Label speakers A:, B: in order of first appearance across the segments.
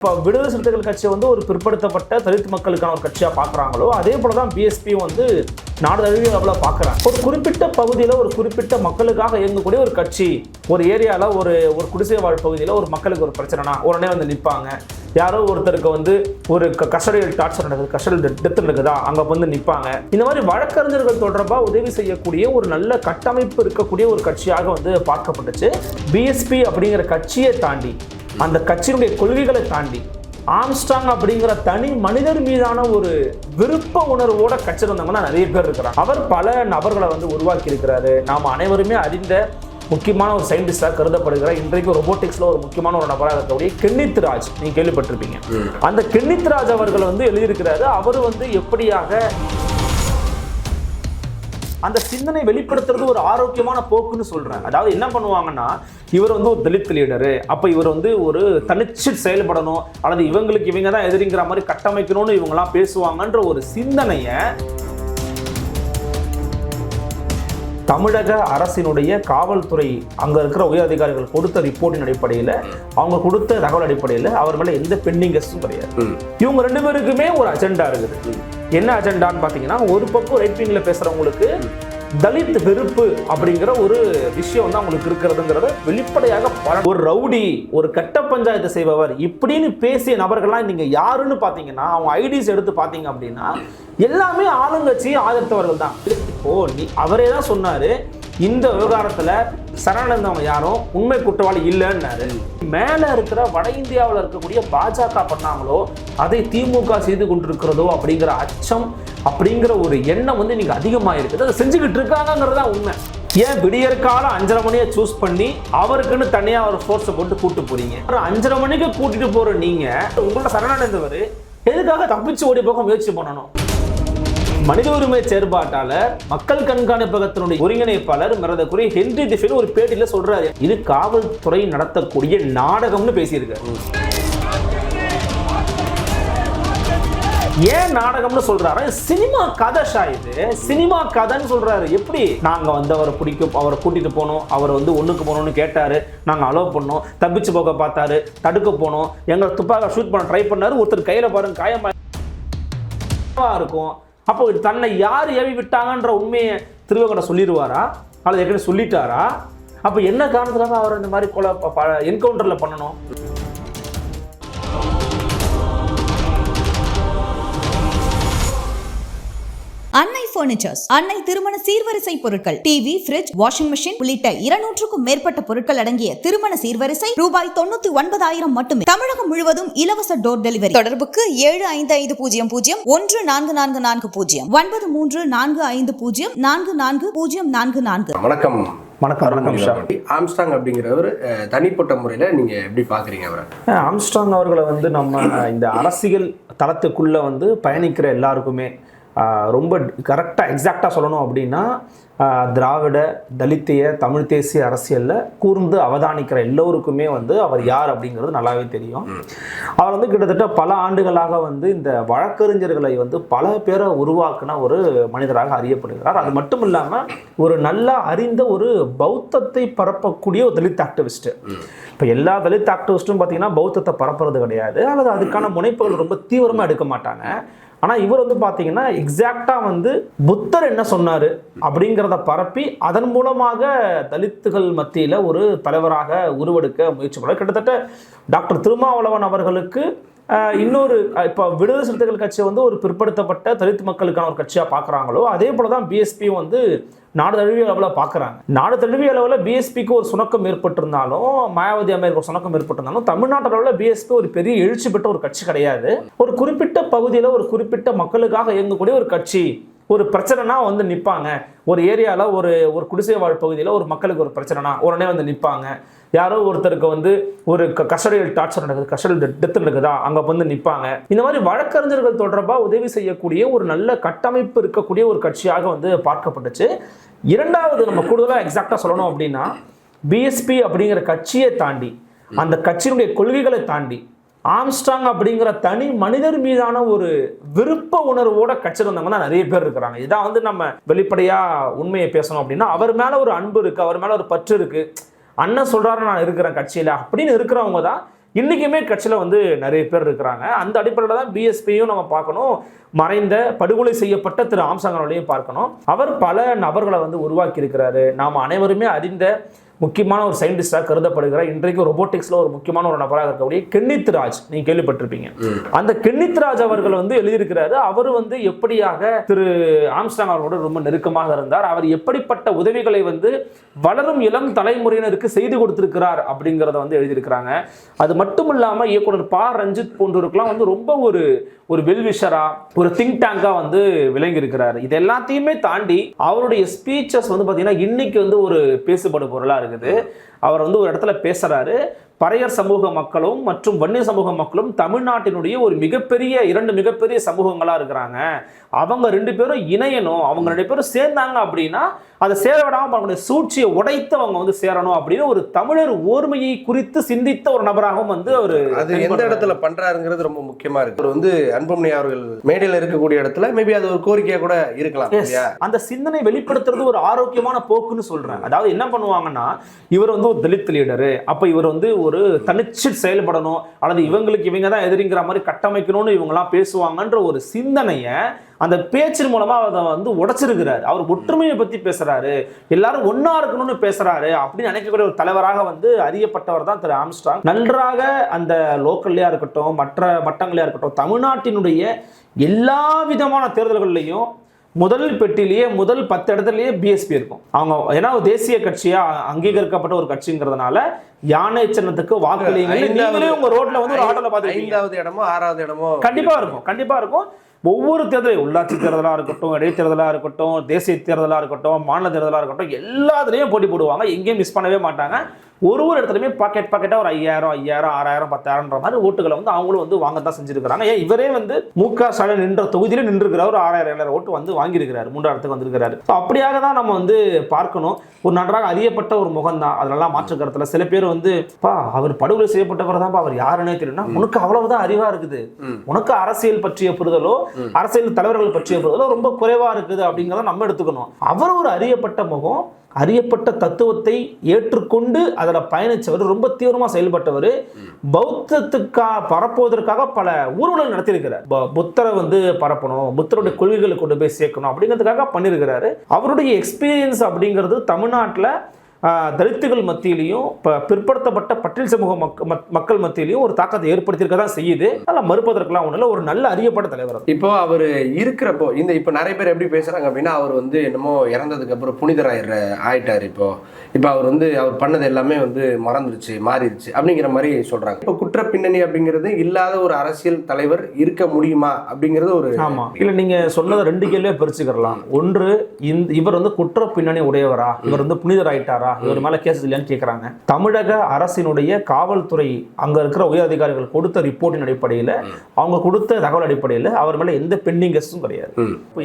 A: இப்போ விடுதலை சிறுத்தைகள் கட்சியை வந்து ஒரு பிற்படுத்தப்பட்ட தலித் மக்களுக்கான ஒரு கட்சியாக பார்க்குறாங்களோ அதே போல தான் பிஎஸ்பி வந்து நாடு தழுவிய அளவில் பார்க்குறாங்க ஒரு குறிப்பிட்ட பகுதியில் ஒரு குறிப்பிட்ட மக்களுக்காக இயங்கக்கூடிய ஒரு கட்சி ஒரு ஏரியாவில் ஒரு ஒரு குடிசை வாழ் பகுதியில் ஒரு மக்களுக்கு ஒரு பிரச்சனைனா உடனே வந்து நிற்பாங்க யாரோ ஒருத்தருக்கு வந்து ஒரு கஸ்டடியல் டார்ச்சர் நடக்குது கஸ்டடியல் டெத் நடக்குதா அங்கே வந்து நிற்பாங்க இந்த மாதிரி வழக்கறிஞர்கள் தொடர்பாக உதவி செய்யக்கூடிய ஒரு நல்ல கட்டமைப்பு இருக்கக்கூடிய ஒரு கட்சியாக வந்து பார்க்கப்பட்டுச்சு. பிஎஸ்பி அப்படிங்கிற கட்சியை தாண்டி அந்த கட்சியினுடைய கொள்கைகளை தாண்டி ஆம்ஸ்டாங் அப்படிங்கிற தனி மனிதர் மீதான ஒரு விருப்ப உணர்வோட கட்சியில் வந்தவங்கன்னா நிறைய பேர் இருக்கிறாங்க. அவர் பல நபர்களை வந்து உருவாக்கி இருக்கிறாரு நாம் அனைவருமே அறிந்த முக்கியமான ஒரு சயின்டிஸ்டாக கருதப்படுகிற இன்றைக்கு ரொபோட்டிக்ஸ்ல ஒரு முக்கியமான ஒரு நபராக இருக்கக்கூடிய கென்னித் ராஜ். நீங்க கேள்விப்பட்டிருப்பீங்க. அந்த கென்னித் ராஜ் அவர்கள் வந்து எழுதியிருக்கிறாரு. அவர் வந்து எப்படியாக அந்த சிந்தனை வெளிப்படுத்துறது ஒரு ஆரோக்கியமான போக்குன்னு சொல்கிறேன் அதாவது என்ன பண்ணுவாங்கன்னா இவர் வந்து ஒரு தலித் லீடரு. அப்போ இவர் வந்து ஒரு தனிச்சு செயல்படணும். அல்லது இவங்களுக்கு இவங்க தான் எதிரிங்கிற மாதிரி கட்டமைக்கணும்னு இவங்கெல்லாம் பேசுவாங்கன்ற ஒரு சிந்தனையை தமிழக அரசினுடைய காவல்துறை அங்க இருக்கிற உயர் அதிகாரிகள் கொடுத்த ரிப்போர்ட்டின் அடிப்படையில் அவங்க கொடுத்த தகவல் அடிப்படையில் அவர் மேல எந்த பெண்டிங் கெஸ்டும் கிடையாது. இவங்க ரெண்டு பேருக்குமே ஒரு அஜெண்டா இருக்குது. என்ன அஜெண்டான்னு பாத்தீங்கன்னா ஒரு பக்கம் ரைட் விங்ல பேசுறவங்களுக்கு தலித் வெறுப்பு அப்படிங்கிற ஒரு விஷயம் வந்து அவங்களுக்கு இருக்கிறதுங்கிறத வெளிப்படையாக ஒரு ரவுடி ஒரு கட்ட பஞ்சாயத்து செய்பவர் இப்படின்னு பேசிய நபர்கள்லாம் நீங்க யாருன்னு பாத்தீங்கன்னா அவங்க ஐடிஸ் எடுத்து பாத்தீங்க அப்படின்னா எல்லாமே ஆளுங்கட்சியை ஆதரித்தவர்கள் தான். இப்போ நீ அவரே தான் சொன்னாரு இந்த விவகாரத்துல சரணடைந்தவங்க யாரும் உண்மை குற்றவாளி இல்லைன்னாரு. மேல இருக்கிற வட இந்தியாவில் இருக்கக்கூடிய பாஜக பண்ணாங்களோ அதை திமுக செய்து கொண்டிருக்கிறதோ அப்படிங்கிற அச்சம் அப்படிங்கிற ஒரு எண்ணம் வந்து நீங்க அதிகமாக இருக்குது அதை செஞ்சுக்கிட்டு இருக்காங்கிறது தான் உண்மை. ஏன் விடியற்காலம் அஞ்சரை மணியை சூஸ் பண்ணி அவருக்குன்னு தனியா ஒரு ஃபோர்ஸை போட்டு கூட்டு போறீங்க? ஒரு அஞ்சரை மணிக்கு கூட்டிட்டு போற நீங்க உங்களோட சரணடைந்தவர் எதுக்காக தப்பிச்சு ஓடி போக முயற்சி பண்ணணும்? மனித உரிமை செயற்பாட்டாளர் மக்கள் கண்காணிப்பகத்தினுடைய ஒருங்கிணைப்பாளர் மரதக்குரிய ஹென்றி டிஃபின் ஒரு பேட்டியில சொல்றாரு. இது காவல்துறை நடத்தக்கூடிய நாடகம்னு பேசியிருக்காரு. ஏன் நாடகம்னு சொல்றாரு? சினிமா கதை ஷா இது. சினிமா கதைன்னு சொல்றாரு. எப்படி? நாங்க வந்து அவரை பிடிக்கும் அவரை கூட்டிட்டு போனோம். அவர் வந்து ஒண்ணுக்கு போகணும்னு கேட்டாரு. நாங்க அலோவ் பண்ணோம். தப்பிச்சு போக பார்த்தாரு. தடுக்க போனோம். எங்களை துப்பாக்க ஷூட் பண்ண ட்ரை பண்ணாரு. ஒருத்தர் கையில பாருங்க காயமா இருக்கும். அப்போ தன்னை யார் ஏவி விட்டாங்கன்ற உண்மையை திருவகட சொல்லிடுவாரா? அல்லது ஏற்கனவே சொல்லிட்டாரா? அப்போ என்ன காரணத்துக்காக அவர் இந்த மாதிரி கொலை என்கவுண்டரில் பண்ணணும்?
B: அன்னை பர்னிச்சர்ஸ் அன்னை திருமண சீர்வரிசை பொருட்கள் டிவி ஃபிரிட்ஜ் வாஷிங் மெஷின் உள்ளிட்ட இருநூற்றுக்கும் மேற்பட்ட பொருட்கள் அடங்கிய திருமண சீர்வரிசை ரூபாய் தொண்ணூத்தி ஒன்பதாயிரம் மட்டுமே. தமிழகம் முழுவதும் இலவச டோர் டெலிவரி தொடர்புக்கு ஏழு ஐந்து ஐந்து பூஜ்ஜியம் பூஜ்ஜியம் ஒன்று நான்கு நான்கு நான்கு பூஜ்ஜியம் ஒன்பது மூன்று நான்கு ஐந்து பூஜ்ஜியம் நான்கு நான்கு பூஜ்ஜியம் நான்கு நான்கு.
C: வணக்கம்.
A: வணக்கம் வணக்கம்
C: ஆம்ஸ்டாங் அப்படிங்கிறவர் தனிப்பட்ட முறையில் நீங்க எப்படி பாக்குறீங்க அவரை?
A: ஆம்ஸ்ட்ராங் அவர்களை வந்து நம்ம இந்த அரசியல் தளத்துக்குள்ள வந்து பயணிக்கிற எல்லாருக்குமே ரொம்ப கரெக்டாக எக்ஸாக்டாக சொல்லணும் அப்படின்னா திராவிட தலித்திய தமிழ் தேசிய அரசியலில் கூர்ந்து அவதானிக்கிற எல்லோருக்குமே வந்து அவர் யார் அப்படிங்கிறது நல்லாவே தெரியும். அவர் வந்து கிட்டத்தட்ட பல ஆண்டுகளாக வந்து இந்த வழக்கறிஞர்களை வந்து பல பேரை உருவாக்குன ஒரு மனிதராக அறியப்படுகிறார். அது மட்டும் இல்லாமல் ஒரு நல்லா அறிந்த ஒரு பௌத்தத்தை பரப்பக்கூடிய ஒரு தலித் ஆக்டிவிஸ்ட் இப்போ எல்லா தலித் ஆக்டிவிஸ்ட்டும் பார்த்தீங்கன்னா பௌத்தத்தை பரப்புறது கிடையாது. அல்லது அதுக்கான முனைப்புகள் ரொம்ப தீவிரமாக எடுக்க மாட்டாங்க. ஆனால் இவர் வந்து பார்த்தீங்கன்னா எக்ஸாக்டாக வந்து புத்தர் என்ன சொன்னார் அப்படிங்கிறத பரப்பி அதன் மூலமாக தலித்துகள் மத்தியில் ஒரு தலைவராக உருவெடுக்க முயற்சி பண்ணார் கிட்டத்தட்ட டாக்டர் திருமாவளவன் அவர்களுக்கு இன்னொரு இப்போ விடுதலை சிறுத்தைகள் கட்சி வந்து ஒரு பிற்படுத்தப்பட்ட தலித் மக்களுக்கான ஒரு கட்சியாக பார்க்குறாங்களோ அதே போல தான் பிஎஸ்பியும் வந்து நாடு தழுவிய அளவில் பார்க்குறாங்க நாடு தழுவிய அளவில் பிஎஸ்பிக்கு ஒரு சுணக்கம் ஏற்பட்டிருந்தாலும் மாயாவதி அமைப்பு ஒரு சுணக்கம் ஏற்பட்டிருந்தாலும் தமிழ்நாட்டு அளவில் பிஎஸ்பி ஒரு பெரிய எழுச்சி பெற்ற ஒரு கட்சி கிடையாது. ஒரு குறிப்பிட்ட பகுதியில் ஒரு குறிப்பிட்ட மக்களுக்காக இயங்கக்கூடிய ஒரு கட்சி. ஒரு பிரச்சனைனா வந்து நிற்பாங்க ஒரு ஏரியாவில் ஒரு ஒரு குடிசை வாழ் பகுதியில் ஒரு மக்களுக்கு ஒரு பிரச்சனைனா உடனே வந்து நிற்பாங்க யாரோ ஒருத்தருக்கு வந்து ஒரு கஸ்டடியல் டார்ச்சர் நடக்குது கஸ்டடியல் டெத் நடக்குதா அங்கே வந்து நிற்பாங்க இந்த மாதிரி வழக்கறிஞர்கள் தொடர்பாக உதவி செய்யக்கூடிய ஒரு நல்ல கட்டமைப்பு இருக்கக்கூடிய ஒரு கட்சியாக வந்து பார்க்கப்பட்டுச்சு. இரண்டாவது நம்ம கூடுதலாக எக்ஸாக்டாக சொல்லணும் அப்படின்னா பிஎஸ்பி அப்படிங்கிற கட்சியை தாண்டி அந்த கட்சியினுடைய கொள்கைகளை தாண்டி ஆம்ஸ்டாங் அப்படிங்கிற தனி மனிதர் மீதான ஒரு விருப்ப உணர்வோட கட்சியில் தான் நிறைய பேர் இருக்கிறாங்க. இதான் வந்து நம்ம வெளிப்படையா உண்மையை பேசணும் அப்படின்னா அவர் மேல ஒரு அன்பு இருக்கு அவர் மேல ஒரு பற்று இருக்கு. அண்ணன் சொல்றாரு நான் இருக்கிறேன் கட்சியில அப்படின்னு இருக்கிறவங்க தான் இன்றைக்குமே கட்சியில் வந்து நிறைய பேர் இருக்கிறாங்க. அந்த அடிப்படையில் தான் பிஎஸ்பியும் நம்ம பார்க்கணும். மறைந்த படுகொலை செய்யப்பட்ட திரு ஆம்சாங்கனையும் பார்க்கணும். அவர் பல நபர்களை வந்து உருவாக்கி இருக்கிறாரு நாம் அனைவருமே அறிந்த முக்கியமான ஒரு சயின்டிஸ்டாக கருதப்படுகிற இன்றைக்கு ரொபோட்டிக்ஸ்ல ஒரு முக்கியமான ஒரு நபராக இருக்கக்கூடிய கென்னித் ராஜ் நீங்க கேள்விப்பட்டிருப்பீங்க. அந்த கென்னித் ராஜ் அவர்கள் வந்து எழுதியிருக்கிறாரு அவர் வந்து எப்படியாக திரு ஆம்ஸ்டாங் அவர்களோட ரொம்ப நெருக்கமாக இருந்தார் அவர் எப்படிப்பட்ட உதவிகளை வந்து வளரும் இளம் தலைமுறையினருக்கு செய்து கொடுத்திருக்கிறார் அப்படிங்கிறத வந்து எழுதியிருக்கிறாங்க. அது மட்டும் இல்லாம இயக்குனர் பா. ரஞ்சித் போன்றவருக்கெல்லாம் வந்து ரொம்ப ஒரு ஒரு வெல்விஷரா ஒரு திங்க் டேங்கா வந்து விளங்கி இருக்கிறாரு இது எல்லாத்தையுமே தாண்டி அவருடைய ஸ்பீச்சஸ் வந்து பாத்தீங்கன்னா இன்னைக்கு வந்து ஒரு பேசுபடு பொருளா இருக்குது. அவர் வந்து ஒரு இடத்துல பேசுறாரு. பறையர் சமூக மக்களும் மற்றும் வன்னிய சமூக மக்களும் தமிழ்நாட்டினுடைய ஒரு மிகப்பெரிய இரண்டு மிகப்பெரிய சமூகங்களா இருக்கிறாங்க. அவங்க ரெண்டு பேரும் இணையணும். அவங்க ரெண்டு பேரும் சேர்ந்தாங்க அப்படின்னா அதை சேர விடாம அவங்களுடைய சூழ்ச்சியை உடைத்து அவங்க வந்து சேரணும் அப்படின்னு ஒரு தமிழர் ஓர்மையை குறித்து சிந்தித்த ஒரு நபராகவும் வந்து ஒரு
C: அது எந்த இடத்துல பண்றாருங்கிறது ரொம்ப முக்கியமா இருக்கு. அவர் வந்து அன்புமணி அவர்கள் மேடையில் இருக்கக்கூடிய இடத்துல மேபி அது ஒரு கோரிக்கையா கூட இருக்கலாம்
A: அந்த சிந்தனை வெளிப்படுத்துறது ஒரு ஆரோக்கியமான போக்குன்னு சொல்றேன் அதாவது என்ன பண்ணுவாங்கன்னா இவர் வந்து ஒரு தலித் லீடரு. அப்ப இவர் வந்து ஒரு தனிச்சு செயல்படணும் அல்லது இவங்களுக்கு இவங்க தான் எதிரிங்கிற மாதிரி கட்டமைக்கணும்னு இவங்கெல்லாம் பேசுவாங்கன்ற ஒரு சிந்தனையை அந்த பேச்சின் மூலமா அதை வந்து உடைச்சிருக்கிறாரு. அவர் ஒற்றுமையை பத்தி பேசுறாரு. எல்லாரும் ஒன்னா இருக்கணும்னு பேசுறாரு அப்படின்னு நினைக்கக்கூடிய ஒரு தலைவராக வந்து அறியப்பட்டவர் தான் திரு ஆம்ஸ்டாங் நன்றாக அந்த லோக்கல்லையா இருக்கட்டும் மற்ற மட்டங்களையா இருக்கட்டும் தமிழ்நாட்டினுடைய எல்லா விதமான தேர்தல்கள்லையும் முதல் பெட்டிலேயே முதல் பத்து இடத்துலயே பிஎஸ்பி இருக்கும். அவங்க ஏன்னா தேசிய கட்சியா அங்கீகரிக்கப்பட்ட ஒரு கட்சிங்கிறதுனால யானை சின்னத்துக்கு வாக்களியுங்கள்
C: ஐந்தாவது-
A: நீங்களே உங்க ரோட்ல வந்து ஒரு ஆட்டோல பாத்துருக்கீங்க
C: ஐந்தாவது இடமோ ஆறாவது இடமோ?
A: கண்டிப்பா இருக்கும் கண்டிப்பா இருக்கும். ஒவ்வொரு தேர்தலையும் உள்ளாட்சி தேர்தலா இருக்கட்டும் இடைத்தேர்தலா இருக்கட்டும் தேசிய தேர்தலா இருக்கட்டும் மாநில தேர்தலா இருக்கட்டும் எல்லாத்துலயும் போட்டி போடுவாங்க. எங்கேயும் மிஸ் பண்ணவே மாட்டாங்க. ஒரு ஒரு இடத்துலயுமே பாக்கெட் பாக்கெட்டா ஒரு ஐயாயிரம் ஐயாயிரம் ஆறாயிரம் பத்தாயிரம்ன்ற மாதிரி ஓட்டுகளை வந்து அவங்களும் வந்து வாங்க தான் செஞ்சிருக்காங்க ஏன் இவரே வந்து மு க ஸ்டாலின் நின்ற தொகுதியில நின்றுக்கிறார் ஒரு ஆறாயிரம் ஏழாயிரம் ஓட்டு வந்து வாங்கியிருக்கிறாரு. மூன்றாம் இடத்துக்கு வந்திருக்கிறாரு. ஸோ அப்படியாக தான் நம்ம வந்து பார்க்கணும். ஒரு நன்றாக அறியப்பட்ட ஒரு முகம் தான். அதெல்லாம் மாற்று கருத்துல சில பேர் வந்து பா அவர் படுகொலை செய்யப்பட்டவர் தான்ப்பா. அவர் யாருன்னே தெரியும்னா உனக்கு அவ்வளவுதான் அறிவா இருக்குது. உனக்கு அரசியல் பற்றிய புரிதலோ அரசியல் தலைவர்கள் பற்றிய புரிதலோ ரொம்ப குறைவா இருக்குது. அப்படிங்கிறத நம்ம எடுத்துக்கணும். அவர் ஒரு அறியப்பட்ட முகம். அறியப்பட்ட தத்துவத்தை ஏற்றுக்கொண்டு அதில் பயணிச்சவர் ரொம்ப தீவிரமா செயல்பட்டவர் பௌத்தத்துக்கா பரப்புவதற்காக பல ஊர்வலம் நடத்தியிருக்கிறார். புத்தரை வந்து பரப்பணும் புத்தருடைய கொள்கைகளை கொண்டு போய் சேர்க்கணும் அப்படிங்கிறதுக்காக பண்ணியிருக்கிறாரு. அவருடைய எக்ஸ்பீரியன்ஸ் அப்படிங்கிறது தமிழ்நாட்டில் தலித்துகள் மத்தியிலையும் ப- பிற்படுத்தப்பட்ட பட்டியல் சமூக மக்- மக்கள் மத்தியிலையும் ஒரு தாக்கத்தை ஏற்படுத்தியிருக்க தான் செய்யுது. அதெல்லாம் மறுப்பதற்கெல்லாம் ஒன்றும் ஒரு நல்ல அறியப்பட்ட தலைவர்.
C: இப்போ அவர் இருக்கிறப்போ இந்த இப்போ நிறைய பேர் எப்படி பேசுறாங்க அப்படின்னா அவர் வந்து என்னமோ இறந்ததுக்கு அப்புறம் புனிதர் ஆயிடுற ஆயிட்டார் இப்போ. இப்போ அவர் வந்து அவர் பண்ணது எல்லாமே வந்து மறந்துருச்சு மாறிடுச்சு அப்படிங்கிற மாதிரி சொல்றாங்க. இப்போ குற்ற பின்னணி அப்படிங்கிறது இல்லாத ஒரு அரசியல் தலைவர் இருக்க முடியுமா அப்படிங்கிறது ஒரு
A: ஆமா. இல்ல நீங்க சொன்னதை ரெண்டு கேள்வியா பிரிச்சுக்கலாம் ஒன்று இந்த இவர் வந்து குற்ற பின்னணி உடையவரா? இவர் வந்து புனிதர் ஆயிட்டாரா இவர் மேல கேஸ் இல்லையான்னு கேக்குறாங்க. தமிழக அரசினுடைய காவல்துறை அங்க இருக்கிற உயர் அதிகாரிகள் கொடுத்த ரிப்போர்ட்டின் அடிப்படையில அவங்க கொடுத்த தகவல் அடிப்படையில அவர் மேல எந்த பெண்டிங் கேஸும் கிடையாது. இப்போ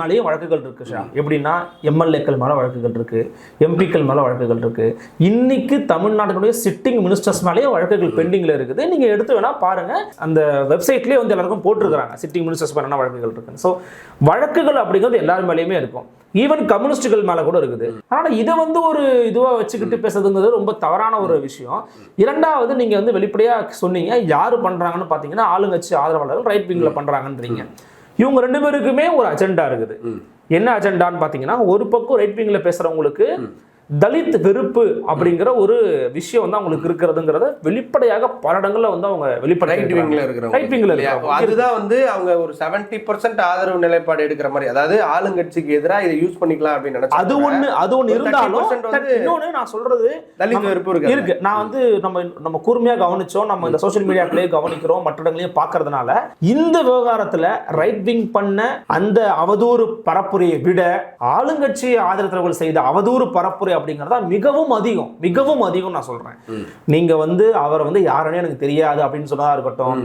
A: மேலேயும் வழக்குகள் இருக்கு ஷா. எப்படின்னா எம்எல்ஏக்கள் மேல வழக்குகள் இருக்கு எம்பிக்கள் மேல வழக்குகள் இருக்கு. இன்னைக்கு தமிழ்நாட்டினுடைய சிட்டிங் மினிஸ்டர்ஸ் மேலேயே வழக்குகள் பெண்டிங்ல இருக்குது. நீங்க எடுத்து வேணா பாருங்க. அந்த வெப்சைட்லயே வந்து எல்லாருக்கும் போட்டிருக்காங்க சிட்டிங் மினிஸ்டர்ஸ் மேல என்ன வழக்குகள் இருக்குன்னு. ஸோ வழக்குகள் அப்படிங்கிறது எல்லார் மேலேயுமே இருக்கும். ஈவன் கம்யூனிஸ்டுகள் மேல கூட இருக்குது. அதனால இதை வந்து ஒரு இதுவா வச்சுக்கிட்டு பேசுறதுங்கிறது ரொம்ப தவறான ஒரு விஷயம். இரண்டாவது நீங்க வந்து வெளிப்படையா சொன்னீங்க யாரு பண்றாங்கன்னு பாத்தீங்கன்னா ஆளுங்கட்சி ஆதரவாளர்கள் ரைட் விங்ல பண்றாங்கன்றீங்க. இவங்க ரெண்டு பேருக்குமே ஒரு அஜெண்டா இருக்குது. என்ன அஜெண்டான்னு பாத்தீங்கன்னா ஒரு பக்கம் ரைட் விங்ல பேசுறவங்களுக்கு தலித் வெறுப்பு அப்படிங்கிற ஒரு விஷயம் வந்து அவங்களுக்கு இருக்கிறதுங்கிறத வெளிப்படையாக பல இடங்கள்ல வந்து அவங்க வெளிப்படை ரைட் விங்ல இருக்கிறவங்க.
C: அதுதான் வந்து அவங்க ஒரு 70% பர்சன்ட் ஆதரவு நிலைப்பாடு எடுக்கிற மாதிரி. அதாவது ஆளுங்கட்சிக்கு எதிராக இதை யூஸ் பண்ணிக்கலாம் அப்படின்னு நினைச்சு
A: அது ஒண்ணு அது ஒண்ணு இருந்தாலும்
C: 30% வந்து
A: இன்னொன்னு நான் சொல்றது
C: தலித் வெறுப்பு இருக்கு
A: இருக்கு. நான் வந்து நம்ம நம்ம கூர்மையா கவனிச்சோம். நம்ம இந்த சோஷியல் மீடியாக்களே கவனிக்கிறோம். மற்ற இடங்களையும் பார்க்கறதுனால இந்த விவகாரத்துல ரைட் விங் பண்ண அந்த அவதூறு பரப்புரையை விட ஆளுங்கட்சி ஆதரத்தவர்கள் செய்த அவதூறு பரப்புரை அப்படிங்கறதா மிகவும் அதிகம் மிகவும் அதிகம் நான் சொல்றேன். நீங்க வந்து அவரை வந்து யாருன்னே எனக்கு தெரியாது அப்படின்னு சொன்னதா இருக்கட்டும்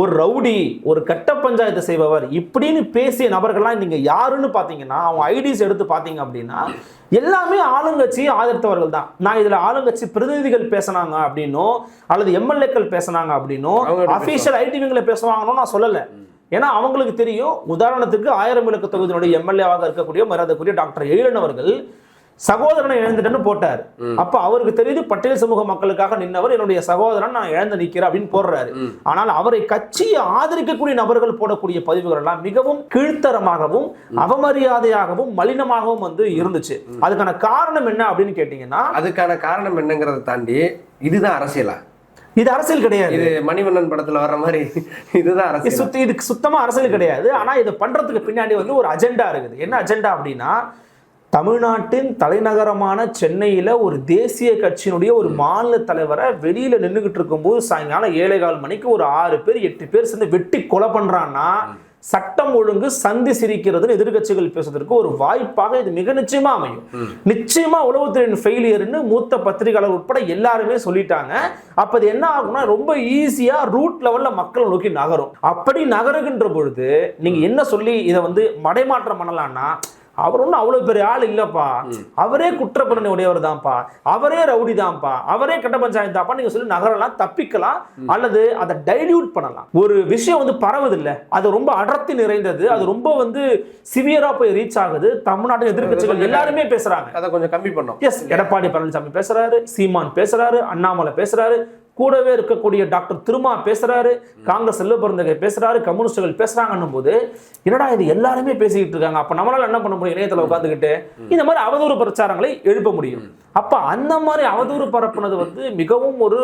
A: ஒரு ரவுடி ஒரு கட்ட பஞ்சாயத்து செய்பவர் இப்படின்னு பேசிய நபர்கள்லாம் நீங்க யாருன்னு பாத்தீங்கன்னா அவங்க ஐடிஸ் எடுத்து பாத்தீங்க அப்படின்னா எல்லாமே ஆளுங்கட்சியை ஆதரித்தவர்கள் தான். நான் இதுல ஆளுங்கட்சி பிரதிநிதிகள் பேசினாங்க அப்படின்னோ அல்லது எம்எல்ஏக்கள் பேசினாங்க அப்படின்னோ அபிஷியல் ஐடிவிங்களை பேசுவாங்கன்னு நான் சொல்லல. ஏன்னா அவங்களுக்கு தெரியும் உதாரணத்துக்கு ஆயிரம் விளக்கு தொகுதியினுடைய எம்எல்ஏவாக இருக்கக்கூடிய மரியாதைக்குரிய டாக்டர் எழிலன் அவர்கள் சகோதரனை இழந்துட்டேன்னு போட்டார். அப்ப அவருக்கு தெரியுது பட்டியல் சமூக மக்களுக்காக நின்னவர் என்னுடைய சகோதரன் நான் இழந்து நிக்கிறேன் அப்படின்னு போடுறாரு. ஆனால் அவரை கட்சியை ஆதரிக்கக்கூடிய நபர்கள் போடக்கூடிய பதிவுகள் எல்லாம் மிகவும் கீழ்த்தரமாகவும் அவமரியாதையாகவும் மலினமாகவும் வந்து இருந்துச்சு. அதுக்கான காரணம் என்ன அப்படின்னு கேட்டீங்கன்னா
C: அதுக்கான காரணம் என்னங்கிறத தாண்டி இதுதான் அரசியலா?
A: இது அரசியல் கிடையாது.
C: இது மணிவண்ணன் படத்துல வர்ற மாதிரி இதுதான்
A: இது
C: அரசியல்?
A: சுத்தி இதுக்கு சுத்தமா அரசியல் கிடையாது. ஆனா இதை பண்றதுக்கு பின்னாடி வந்து ஒரு அஜெண்டா இருக்குது. என்ன அஜெண்டா அப்படின்னா தமிழ்நாட்டின் தலைநகரமான சென்னையில ஒரு தேசிய கட்சியினுடைய ஒரு மாநில தலைவரை வெளியில நின்றுகிட்டு இருக்கும்போது சாயங்காலம் ஏழை கால் மணிக்கு ஒரு ஆறு பேர் எட்டு பேர் சேர்ந்து வெட்டி கொலை பண்றான்னா சட்டம் ஒழுங்கு சந்தி சிரிக்கிறதுன்னு எதிர்க்கட்சிகள் பேசுவதற்கு ஒரு வாய்ப்பாக இது மிக நிச்சயமா அமையும். நிச்சயமா உளவுத்துறையின் ஃபெயிலியர்னு மூத்த பத்திரிகையாளர் உட்பட எல்லாருமே சொல்லிட்டாங்க. அப்ப அது என்ன ஆகும்னா ரொம்ப ஈஸியா ரூட் லெவல்ல மக்கள் நோக்கி நகரும். அப்படி நகருகின்ற பொழுது நீங்க என்ன சொல்லி இதை வந்து மடைமாற்றம் பண்ணலாம்னா அவர் ஒன்றும் அவ்வளவு பெரிய ஆள் இல்லப்பா. அவரே குற்றப்பணி உடையவர் தான்ப்பா அவரே ரவுடி தான்ப்பா அவரே கட்ட பஞ்சாயத்து தான்ப்பா நீங்க சொல்லி நகரலாம் தப்பிக்கலாம் அல்லது அதை டைல்யூட் பண்ணலாம். ஒரு விஷயம் வந்து பரவுது இல்ல அது ரொம்ப அடர்த்தி நிறைந்தது. அது ரொம்ப வந்து சிவியரா போய் ரீச் ஆகுது. தமிழ்நாட்டு எதிர்க்கட்சிகள் எல்லாருமே பேசுறாங்க.
C: அதை கொஞ்சம் கம்மி பண்ணோம்
A: எஸ் எடப்பாடி பழனிசாமி பேசுறாரு சீமான் பேசுறாரு அண்ணாமலை பேசுறாரு கூடவே இருக்கக்கூடிய டாக்டர் திருமா பேசுறாரு காங்கிரஸ் செல்வ பிறந்தகை பேசுறாரு கம்யூனிஸ்டுகள் பேசுறாங்கன்னும் போது என்னடா இது எல்லாருமே பேசிக்கிட்டு இருக்காங்க? அப்ப நம்மளால என்ன பண்ண முடியும்? இணையத்துல உட்காந்துக்கிட்டு இந்த மாதிரி அவதூறு பிரச்சாரங்களை எழுப்ப முடியும். அப்ப அந்த மாதிரி அவதூறு பரப்புனது வந்து மிகவும் ஒரு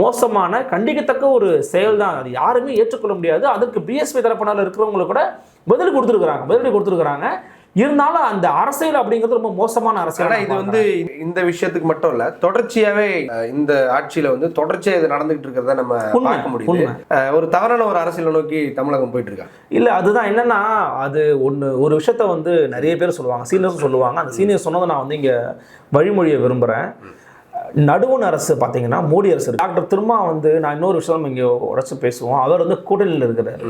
A: மோசமான கண்டிக்கத்தக்க ஒரு செயல் தான் அது யாருமே ஏற்றுக்கொள்ள முடியாது. அதற்கு பிஎஸ்பி தரப்பினால் இருக்கிறவங்களுக்கு கூட பதில் கொடுத்துருக்குறாங்க. பதிலடி கொடுத்துருக்குறாங்க. இருந்தாலும் அந்த அரசியல் அப்படிங்கிறது ரொம்ப மோசமான அரசியல்
C: இது வந்து இந்த விஷயத்துக்கு மட்டும் இல்ல தொடர்ச்சியாவே இந்த ஆட்சியில வந்து தொடர்ச்சியா இது நடந்துகிட்டு இருக்கிறத நம்ம பார்க்க. அஹ், ஒரு தவறான ஒரு அரசியலை நோக்கி தமிழகம் போயிட்டு இருக்கா
A: இல்ல அதுதான் என்னன்னா அது ஒண்ணு ஒரு விஷயத்த வந்து நிறைய பேர் சொல்லுவாங்க சீனியர்ஸும் சொல்லுவாங்க. அந்த சீனியர் சொன்னதை நான் வந்து இங்க வழிமொழிய விரும்புறேன். நடுவண் அரசு பார்த்தீங்கன்னா மோடி அரசு. டாக்டர் திருமா வந்து நான் இன்னொரு விஷயம் இங்கே உடச்சு பேசுவோம். அவர் வந்து கூட்டணியில் இருக்கிறார்.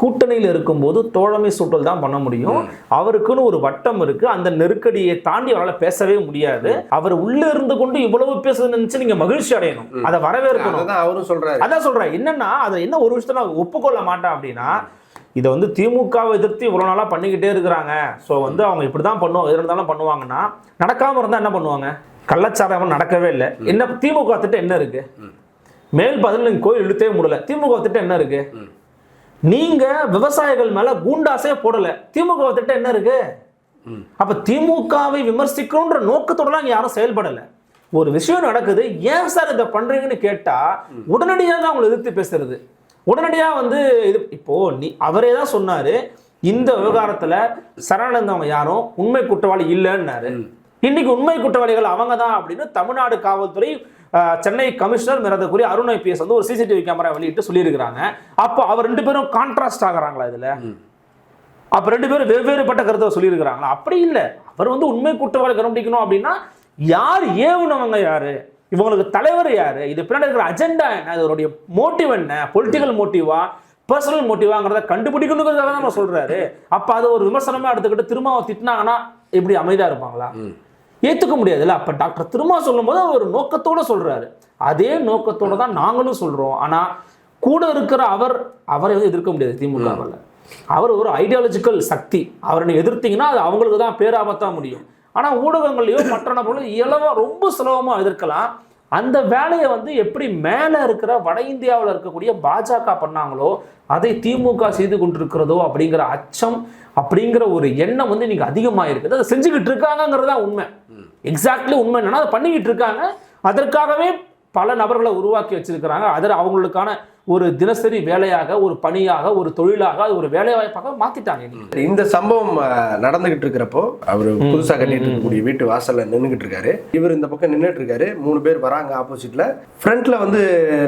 A: கூட்டணியில் இருக்கும்போது தோழமை சூட்டல் தான் பண்ண முடியும். அவருக்குன்னு ஒரு வட்டம் இருக்கு. அந்த நெருக்கடியை தாண்டி அவரால் பேசவே முடியாது. அவர் உள்ள இருந்து கொண்டு இவ்வளவு பேசுறது நினைச்சு நீங்க மகிழ்ச்சி அடையணும். அதை வரவேற்கணும்.
C: அவரும் சொல்றாரு.
A: அதான் சொல்றேன். என்னன்னா அதுல என்ன ஒரு விஷயத்த நான் ஒப்புக்கொள்ள மாட்டேன் அப்படின்னா இதை வந்து திமுகவை எதிர்த்து இவ்வளவு நாளா பண்ணிக்கிட்டே இருக்கிறாங்க. ஸோ வந்து அவங்க இப்படிதான் பண்ணுவாங்க எது இருந்தாலும் பண்ணுவாங்கன்னா நடக்காம இருந்தா என்ன பண்ணுவாங்க? கள்ளச்சாரம் நடக்கவே இல்லை. என்ன திமுக திட்டம் என்ன இருக்கு? மேல் பதில் கோயில் இழுத்தே முடியல திமுக திட்டம் என்ன இருக்கு? நீங்க விவசாயிகள் மேல கூண்டாசே போடல. திமுக திட்டம் என்ன இருக்கு? அப்ப திமுகவை விமர்சிக்கணுன்ற நோக்கத்தோடலாம் இங்க யாரும் செயல்படல. ஒரு விஷயம் நடக்குது. ஏன் சார் இதை பண்றீங்கன்னு கேட்டா உடனடியாக அவங்களை எதிர்த்து பேசுறது. உடனடியா வந்து இது இப்போ நீ அவரே தான் சொன்னாரு. இந்த விவகாரத்துல சரணடைந்தவங்க அவங்க யாரும் உண்மை குற்றவாளி இல்லைன்னாரு. இன்னைக்கு உண்மை குற்றவாளிகள் அவங்க தான் அப்படின்னு தமிழ்நாடு காவல்துறை சென்னை கமிஷனர் மிரதக்குரிய அருண் ஐபிஎஸ் வந்து ஒரு சிசிடிவி கேமரா வெளியிட்டு சொல்லியிருக்கிறாங்க. அப்போ அவர் ரெண்டு பேரும் கான்ட்ராஸ்ட் ஆகுறாங்களா இதுல? அப்ப ரெண்டு பேரும் வெவ்வேறுபட்ட கருத்தை சொல்லியிருக்கிறாங்களா? அப்படி இல்லை. அவர் வந்து உண்மை குற்றவாளி கண்டுபிடிக்கணும் அப்படின்னா யார் ஏவுனவங்க யாரு? இவங்களுக்கு தலைவர் யாரு? இது பின்னாடி இருக்கிற அஜெண்டா என்ன? இதனுடைய மோட்டிவ் என்ன? பொலிட்டிக்கல் மோட்டிவா பர்சனல் மோட்டிவாங்கிறத கண்டுபிடிக்கணுங்கிறதுக்காக தான் நம்ம சொல்றாரு. அப்ப அது ஒரு விமர்சனமா எடுத்துக்கிட்டு திரும்ப அவன் திட்டினாங்கன்னா எப்படி அமைதியா இருப்பாங்களா? ஏற்றுக்க முடியாதுல்ல. அப்போ டாக்டர் திருமா சொல்லும்போது அவர் நோக்கத்தோடு சொல்கிறாரு அதே நோக்கத்தோடு தான் நாங்களும் சொல்கிறோம் ஆனால் கூட இருக்கிற அவர் அவரை வந்து எதிர்க்க முடியாது திமுகவில். அவர் ஒரு ஐடியாலஜிக்கல் சக்தி. அவரை நீங்க எதிர்த்தீங்கன்னா அது அவங்களுக்கு தான் பேராபத்தான் முடியும். ஆனால் ஊடகங்கள்லயோ மற்ற நபர்களும் இயலவா ரொம்ப சுலபமாக எதிர்க்கலாம். அந்த வேலையை வந்து எப்படி மேலே இருக்கிற வட இந்தியாவில் இருக்கக்கூடிய பாஜக பண்ணாங்களோ அதை திமுக செய்து கொண்டிருக்கிறதோ அப்படிங்கிற அச்சம் அப்படிங்கிற ஒரு எண்ணம் வந்து இன்னைக்கு அதிகமாக இருக்குது அதை செஞ்சுக்கிட்டு இருக்காங்கங்கிறது தான் உண்மை. எக்ஸாக்ட்லி உண்மை என்னன்னா அதை பண்ணிக்கிட்டு இருக்காங்க. அதற்காகவே பல நபர்களை உருவாக்கி வச்சிருக்கிறாங்க. அதில் அவங்களுக்கான ஒரு தினசரி வேலையாக ஒரு பணியாக ஒரு தொழிலாக ஒரு வேலை வாய்ப்பாக மாத்திட்டாங்க.
C: இந்த சம்பவம் நடந்துகிட்டு இருக்கிறப்போ அவர் புதுசா கட்டிட்டு இருக்கக்கூடிய வீட்டு வாசல்ல நின்னுகிட்டு இருக்காரு. இவர் இந்த பக்கம் நின்னுட்டு இருக்காரு மூணு பேர் வராங்க ஆப்போசிட்ல ஃப்ரண்ட்ல வந்து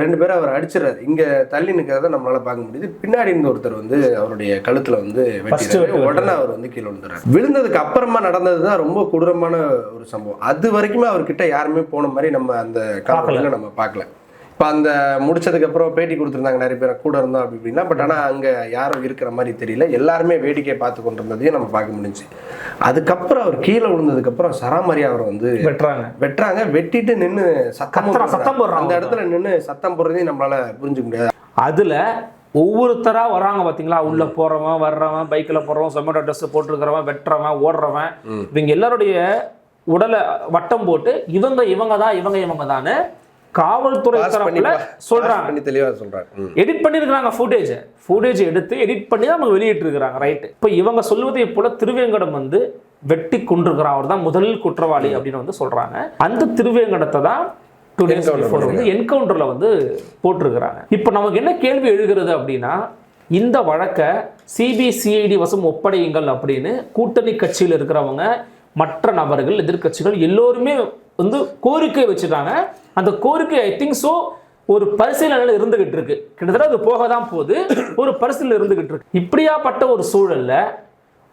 C: ரெண்டு பேரும் அவர் அடிச்சிடறாரு. இங்க தள்ளி நிக்கிறத நம்மளால பார்க்க முடியுது. பின்னாடி இருந்து ஒருத்தர் வந்து அவருடைய கழுத்துல வந்து வெட்டிடுறாரு.
A: வெட்டு
C: உடனே அவர் வந்து கீழே விழுந்துறாரு விழுந்ததுக்கு அப்புறமா நடந்ததுதான் ரொம்ப கொடூரமான ஒரு சம்பவம். அது வரைக்குமே அவர்கிட்ட யாருமே போன மாதிரி நம்ம அந்த காலத்துல நம்ம பார்க்கல. இப்போ அந்த முடிச்சதுக்கு அப்புறம் பேட்டி கொடுத்துருந்தாங்க நிறைய பேர் கூட இருந்தோம் அப்படி இப்படின்னா பட் ஆனால் அங்கே யாரும் இருக்கிற மாதிரி தெரியல. எல்லாருமே வேடிக்கை பார்த்து கொண்டிருந்ததையும் நம்ம பார்க்க முடிஞ்சுச்சு. அதுக்கப்புறம் அவர் கீழே விழுந்ததுக்கப்புறம் சராமரியா அவரை வந்து
A: வெட்டுறாங்க.
C: வெட்டுறாங்க. வெட்டிட்டு நின்று சத்தம்.
A: சத்தம் போடுறான்
C: அந்த. இடத்துல நின்று சத்தம் போடுறதையும் நம்மளால புரிஞ்சுக்க முடியாது.
A: அதுல ஒவ்வொருத்தரா வராங்க பாத்தீங்களா? உள்ள போறவன் வர்றவன் பைக்ல போறவன் சொமேட்டோ ட்ரெஸ் போட்டிருக்கிறவன் வெட்டுறவன் ஓடுறவன். இவங்க எல்லாருடைய உடலை வட்டம் போட்டு இவங்க இவங்க தான் இவங்க இவங்க தானே காவல்துறை தரப்புல சொல்றாங்க.
C: தெளிவா சொல்றாங்க.
A: எடிட் பண்ணியிருக்கிறாங்க ஃபுட்டேஜ் ஃபுட்டேஜ் எடுத்து எடிட் பண்ணி தான் அவங்க வெளியிட்டு இருக்கிறாங்க ரைட் இப்போ இவங்க சொல்வதை போல திருவேங்கடம் வந்து வெட்டி கொண்டிருக்கிறான் அவர் தான் முதல் குற்றவாளி அப்படின்னு வந்து சொல்றாங்க. அந்த திருவேங்கடத்தை தான் டூ டேஸ் பிஃபோர் வந்து என்கவுண்டர்ல வந்து போட்டிருக்கிறாங்க. இப்போ நமக்கு என்ன கேள்வி எழுகிறது அப்படின்னா இந்த வழக்கை சிபிசிஐடி வசம் ஒப்படையுங்கள் அப்படின்னு கூட்டணி கட்சியில் இருக்கிறவங்க மற்ற நபர்கள் எதிர்க்கட்சிகள் எல்லோருமே வந்து கோரிக்கை வச்சுட்டாங்க. அந்த கோரிக்கை ஐ திங்க் ஸோ ஒரு பரிசீலனையில் இருந்துகிட்டு இருக்கு. கிட்டத்தட்ட அது போக தான் போகுது. ஒரு பரிசீலனை இருந்துகிட்டு இருக்கு. இப்படியாப்பட்ட ஒரு சூழல்ல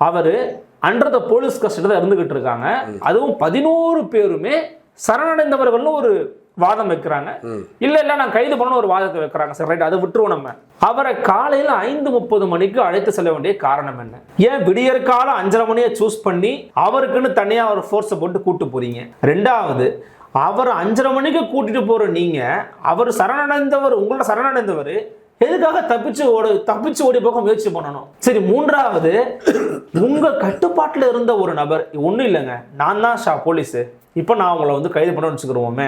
A: அவர் அண்டர் த போலீஸ் கஸ்டடியில் இருந்துகிட்டு இருக்காங்க. அதுவும் பதினோரு பேருமே சரணடைந்தவர்கள்னு ஒரு வாதம் வைக்கிறாங்க. இல்ல இல்ல நான் கைது பண்ண ஒரு வாதத்தை வைக்கிறாங்க. சார் ரைட் அதை விட்டுருவோம் நம்ம. அவரை காலையில ஐந்து முப்பது மணிக்கு அழைத்து செல்ல வேண்டிய காரணம் என்ன? ஏன் விடியற் காலம் அஞ்சரை மணியை சூஸ் பண்ணி அவருக்குன்னு தனியா ஒரு ஃபோர்ஸை போட்டு கூட்டு போறீங்க? ரெண்டாவது அவர் அஞ்சரை மணிக்கு கூட்டிட்டு போற நீங்க அவர் சரணடைந்தவர் உங்களோட சரணடைந்தவர் எதுக்காக தப்பிச்சு ஓட தப்பிச்சு ஓடி போக முயற்சி பண்ணணும்? சரி மூன்றாவது உங்க கட்டுப்பாட்டுல இருந்த ஒரு நபர் ஒண்ணும் இல்லைங்க நான் தான் ஷா போலீஸ். இப்போ நான் உங்களை வந்து கைது பண்ண வச்சுக்கிறோமே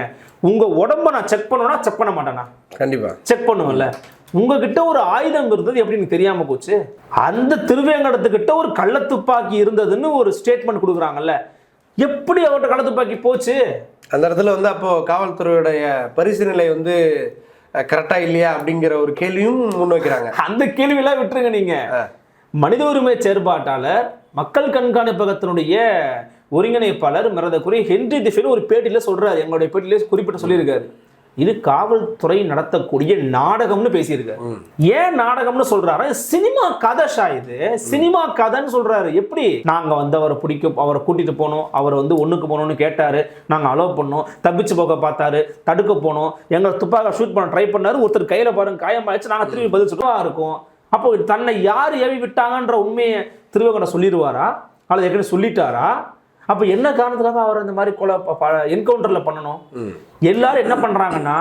A: உங்க உடம்ப நான் செக் பண்ணுவேனா? செக் பண்ண மாட்டேனா?
C: கண்டிப்பா.
A: செக் பண்ணுவேன்ல. உங்ககிட்ட ஒரு ஆயுதம் இருந்தது எப்படி எனக்கு தெரியாம போச்சு. அந்த திருவேங்கடத்துக்கிட்ட ஒரு கள்ள துப்பாக்கி இருந்ததுன்னு ஒரு ஸ்டேட்மெண்ட் கொடுக்குறாங்கல்ல. எப்படி அவர்கிட்ட கள்ள துப்பாக்கி போச்சு?
C: அந்த இடத்துல வந்து அப்போ காவல்துறையுடைய பரிசீலனை வந்து கரெக்டா இல்லையா அப்படிங்கிற ஒரு கேள்வியும் முன்வைக்கிறாங்க.
A: அந்த கேள்வியெல்லாம் விட்டுருங்க நீங்க. மனித உரிமை செயற்பாட்டாளர் மக்கள் கண்காணிப்பகத்தினுடைய ஒருங்கிணைப்பாளர் மரதக்குரிய ஹென்றி திஃபின் ஒரு பேட்டியில சொல்றாரு. எங்களுடைய பேட்டியில குறிப்பிட்டு சொல்லியிருக்காரு. இது காவல்துறை நடத்தக்கூடிய நாடகம்னு பேசியிருக்காரு. ஏன் நாடகம்னு சொல்றாரு? சினிமா கதை ஷா இது. சினிமா கதைன்னு சொல்றாரு. எப்படி? நாங்க வந்து அவரை பிடிக்க அவரை கூட்டிட்டு போனோம். அவர் வந்து ஒண்ணுக்கு போகணும்னு கேட்டாரு. நாங்க அலோவ் பண்ணோம். தப்பிச்சு போக பார்த்தாரு. தடுக்க போனோம். எங்களை துப்பாக்க ஷூட் பண்ண ட்ரை பண்ணாரு. ஒருத்தர் கையில பாருங்க காயமாயிடுச்சு நாங்க திரும்பி பதில் சொல்லுவா இருக்கும். அப்போ தன்னை யார் ஏவி விட்டாங்கன்ற உண்மையை திருவகனை சொல்லிடுவாரா? அல்லது ஏற்கனவே சொல்லிட்டாரா? அப்போ என்ன காரணத்துக்காக அவர் இந்த மாதிரி கொலை என்கவுண்டரில் பண்ணணும்? எல்லாரும் என்ன பண்றாங்கன்னா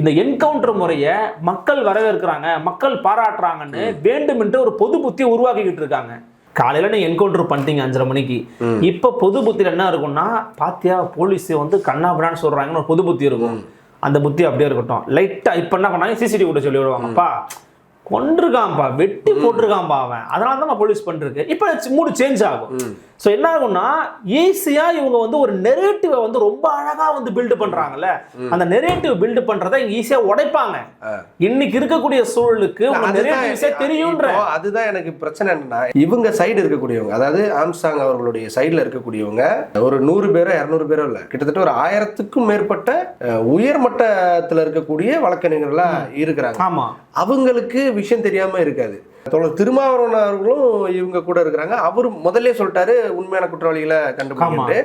A: இந்த என்கவுண்டர் முறையை மக்கள் வரவேற்கிறாங்க மக்கள் பாராட்டுறாங்கன்னு வேண்டுமென்று ஒரு பொது புத்தியை உருவாக்கிக்கிட்டு இருக்காங்க. காலையில நீங்க என்கவுண்டர் பண்ணிட்டீங்க அஞ்சரை மணிக்கு. இப்ப பொது புத்தியில என்ன இருக்கும்னா பாத்தியா போலீஸ் வந்து கண்ணாபிடான்னு சொல்றாங்கன்னு ஒரு பொது புத்தி இருக்கும். அந்த புத்தி அப்படியே இருக்கட்டும். லைட்டா இப்ப என்ன பண்ணாங்க? சிசிடிவி கூட சொல்லி விடுவாங்கப்பா. கொண்டிருக்கான்ப்பா வெட்டி போட்டிருக்கான்ப்பா அவன். அதனால தான் போலீஸ் பண்ணிருக்கு. இப்போ மூடு சேஞ்ச் ஆகும். ஸோ என்ன ஆகும்னா ஈஸியா இவங்க வந்து ஒரு நெரேட்டிவை வந்து ரொம்ப அழகா வந்து பில்டு பண்றாங்கல்ல? அந்த நெரேட்டிவ் பில்டு பண்றதை இங்க ஈஸியா உடைப்பாங்க. இன்னைக்கு இருக்கக்கூடிய சூழலுக்கு உங்க
C: அதுதான் எனக்கு பிரச்சனை என்னன்னா இவங்க சைடு இருக்கக்கூடியவங்க அதாவது ஆம்ஸ்டாங் அவர்களுடைய சைடுல இருக்கக்கூடியவங்க ஒரு நூறு பேரோ இரநூறு பேரோ இல்ல கிட்டத்தட்ட ஒரு ஆயிரத்துக்கும் மேற்பட்ட உயர்மட்டத்துல இருக்கக்கூடிய வழக்கறிஞர்களா இருக்கிறாங்க.
A: ஆமா.
C: அவங்களுக்கு விஷயம் தெரியாம இருக்காது. தோழர் திருமாவளவன் அவர்களும் இவங்க கூட இருக்கிறாங்க. அவர் முதல்ல சொல்லிட்டாரு உண்மையான குற்றவாளிகளை கண்டுபிடிக்கிட்டு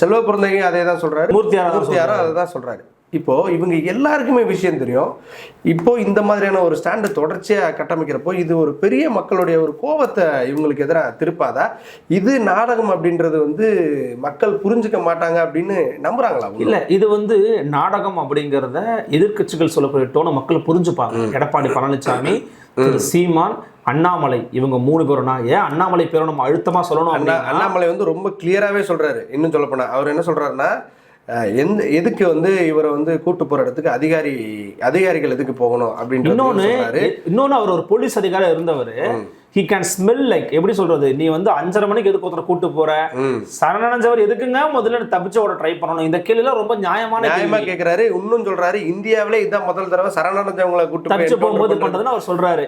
C: செல்வ பிறந்தவங்க அதே தான் சொல்றாரு
A: மூர்த்தியாரும்
C: மூர்த்தியாரும் அதை தான் சொல்றாரு. இப்போ இவங்க எல்லாருக்குமே விஷயம் தெரியும். இப்போ இந்த மாதிரியான ஒரு ஸ்டாண்டை தொடர்ச்சியா கட்டமைக்கிறப்போ இது ஒரு பெரிய மக்களுடைய ஒரு கோபத்தை இவங்களுக்கு எதிராக திருப்பாதா? இது நாடகம் அப்படின்றது வந்து மக்கள் புரிஞ்சுக்க மாட்டாங்க அப்படின்னு நம்புறாங்களா அவங்க?
A: இல்ல இது வந்து நாடகம் அப்படிங்கறத எதிர்க்கட்சிகள் சொல்லக்கூடிய டோனை மக்கள் புரிஞ்சுப்பாங்க. எடப்பாடி பழனிசாமி சீமான் அண்ணாமலை இவங்க மூணு பேரும். ஏன் அண்ணாமலை பேரை நம்ம அழுத்தமா சொல்லணும்
C: அண்ணாமலை வந்து ரொம்ப கிளியராகவே சொல்றாரு. இன்னும் சொல்ல போனா. அவர் என்ன சொல்றாருன்னா அஹ், எந்த எதுக்கு வந்து இவரை வந்து கூட்டு போற இடத்துக்கு அதிகாரி அதிகாரிகள் எதுக்கு போகணும் அப்படின்றது
A: இன்னொன்னு
C: சொல்றாரு
A: இன்னொன்னு அவர் ஒரு போலீஸ் அதிகாரி இருந்தவர். ஹி கேன் ஸ்மெல் லைக் எப்படி சொல்றது? நீ வந்து அஞ்சரை மணிக்கு எதுக்கு ஒருத்தரை கூட்டு போற. சரணடைஞ்சவர் எதுக்குங்க? முதல்ல தப்பிச்சு ஓட ட்ரை பண்ணணும். இந்த கேள்விலாம் ரொம்ப நியாயமான
C: நியாயமா
A: கேள்வி.
C: கேக்குறாரு. இன்னும் சொல்றாரு இந்தியாவிலே இதான் முதல் தடவை சரணடைஞ்சவங்களை கூட்டு
A: தப்பிச்சு போகும்போது
C: பண்றது.
A: பண்றதுன்னு அவர் சொல்றாரு.